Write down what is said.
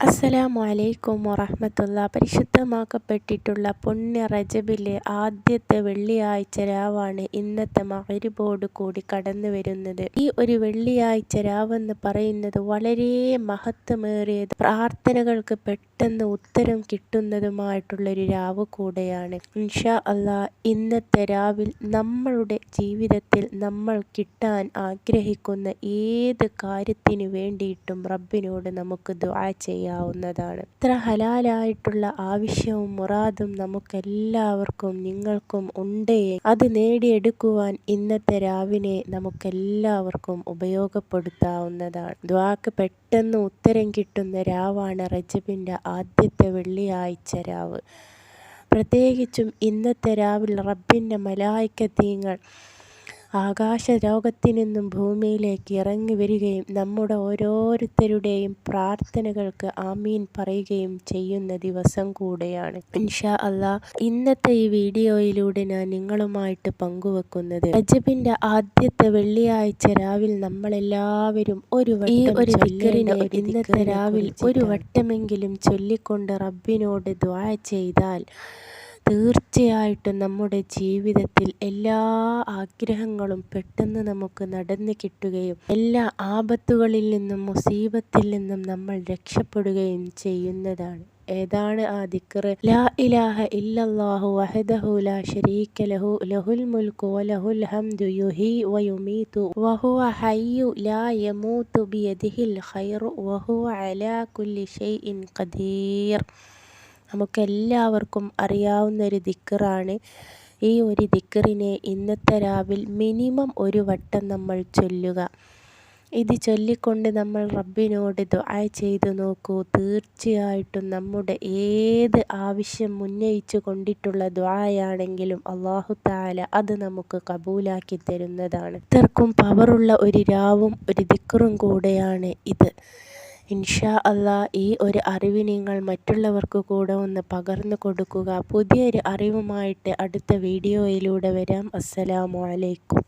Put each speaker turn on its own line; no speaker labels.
അസ്സലാമു അലൈക്കും വറഹമത്തുള്ള. പരിശുദ്ധമാക്കപ്പെട്ടിട്ടുള്ള പുണ്യ റജബിലെ ആദ്യത്തെ വെള്ളിയാഴ്ച രാവാണ് ഇന്നത്തെ മകരിബോട് കൂടി കടന്നു വരുന്നത്. ഈ ഒരു വെള്ളിയാഴ്ച രാവെന്ന് പറയുന്നത് വളരെ മഹത്വമേറിയത് പ്രാർത്ഥനകൾക്ക് പെട്ടെന്ന് ഉത്തരം കിട്ടുന്നതുമായിട്ടുള്ളൊരു രാവ് കൂടെയാണ്. ഇൻഷാ അള്ളാ ഇന്നത്തെ രാവിൽ നമ്മളുടെ ജീവിതത്തിൽ നമ്മൾ കിട്ടാൻ ആഗ്രഹിക്കുന്ന ഏത് കാര്യത്തിന് വേണ്ടിയിട്ടും റബ്ബിനോട് നമുക്ക് ദുആ ചെയ്യാം. ചെയ്യാവുന്നതാണ്. ഇത്ര ഹലാലായിട്ടുള്ള ആവശ്യവും മുറാദും നമുക്കെല്ലാവർക്കും നിങ്ങൾക്കും ഉണ്ട്. അത് നേടിയെടുക്കുവാൻ ഇന്നത്തെ രാവിനെ നമുക്കെല്ലാവർക്കും ഉപയോഗപ്പെടുത്താവുന്നതാണ്. ദ്വാക്ക് പെട്ടെന്ന് ഉത്തരം കിട്ടുന്ന രാവാണ് റജബിന്റെ ആദ്യത്തെ വെള്ളിയാഴ്ച രാവ്. പ്രത്യേകിച്ചും ഇന്നത്തെ രാവിൽ റബ്ബിന്റെ മലായിക്കത്തീങ്ങൾ ആകാശലോകത്തു നിന്നും ഭൂമിയിലേക്ക് ഇറങ്ങി വരികയും നമ്മുടെ ഓരോരുത്തരുടെയും പ്രാർത്ഥനകൾക്ക് ആമീൻ പറയുകയും ചെയ്യുന്ന ദിവസം കൂടെയാണ്. ഇൻഷാ അല്ലാ ഇന്നത്തെ ഈ വീഡിയോയിലൂടെ ഞാൻ നിങ്ങളുമായിട്ട് പങ്കുവെക്കുന്നത് രജബിന്റെ ആദ്യത്തെ വെള്ളിയാഴ്ച രാവിൽ നമ്മളെല്ലാവരും ഒരു ഈ ഒരു വിക്കറിനെ ഇന്നത്തെ രാവിൽ ഒരു വട്ടമെങ്കിലും ചൊല്ലിക്കൊണ്ട് റബ്ബിനോട് ദ്വാ ചെയ്താൽ തീർച്ചയായിട്ടും നമ്മുടെ ജീവിതത്തിൽ എല്ലാ ആഗ്രഹങ്ങളും പെട്ടെന്ന് നമുക്ക് നടന്നു കിട്ടുകയും എല്ലാ ആപത്തുകളിൽ നിന്നും മുസീബത്തിൽ നിന്നും നമ്മൾ രക്ഷപ്പെടുകയും ചെയ്യുന്നതാണ്. ഏതാണ് ആ ദിക്റ് ലാ ഇലാഹ ഇല്ലല്ലാഹു വഹദഹു ലാ ശരീക ലഹു ലഹുൽ മുൽക്കു വലഹുൽ ഹംദു യുഹി വയുമീതു വഹുവ ഹയ്യു ലാ യമൂതു ബിയദിഹിൽ ഖൈറു വഹുവ അലാ കുല്ലി ഷൈഇൻ ഖദീർ. നമുക്കെല്ലാവർക്കും അറിയാവുന്ന ഒരു ദിക്കറാണ്. ഈ ഒരു ദിക്കറിനെ ഇന്നത്തെ രാവിൽ മിനിമം ഒരു വട്ടം നമ്മൾ ചൊല്ലുക. ഇത് ചൊല്ലിക്കൊണ്ട് നമ്മൾ റബ്ബിനോട് ദുആ ചെയ്തു നോക്കൂ. തീർച്ചയായിട്ടും നമ്മുടെ ഏത് ആവശ്യം ഉന്നയിച്ചു കൊണ്ടിട്ടുള്ള ദുആയാണെങ്കിലും അള്ളാഹു താല അത് നമുക്ക് കബൂലാക്കി തരുന്നതാണ്. ഇത്രക്കും പവറുള്ള ഒരു രാവും ഒരു ദിക്കറും കൂടെയാണ് ഇത്. ഇൻഷാ അല്ലാ ഈ ഒരു അറിവ് നിങ്ങൾ മറ്റുള്ളവർക്ക് കൂടെ ഒന്ന് പകർന്നു കൊടുക്കുക. പുതിയൊരു അറിവുമായിട്ട് അടുത്ത വീഡിയോയിലൂടെ വരാം. അസ്സലാമു അലൈക്കും.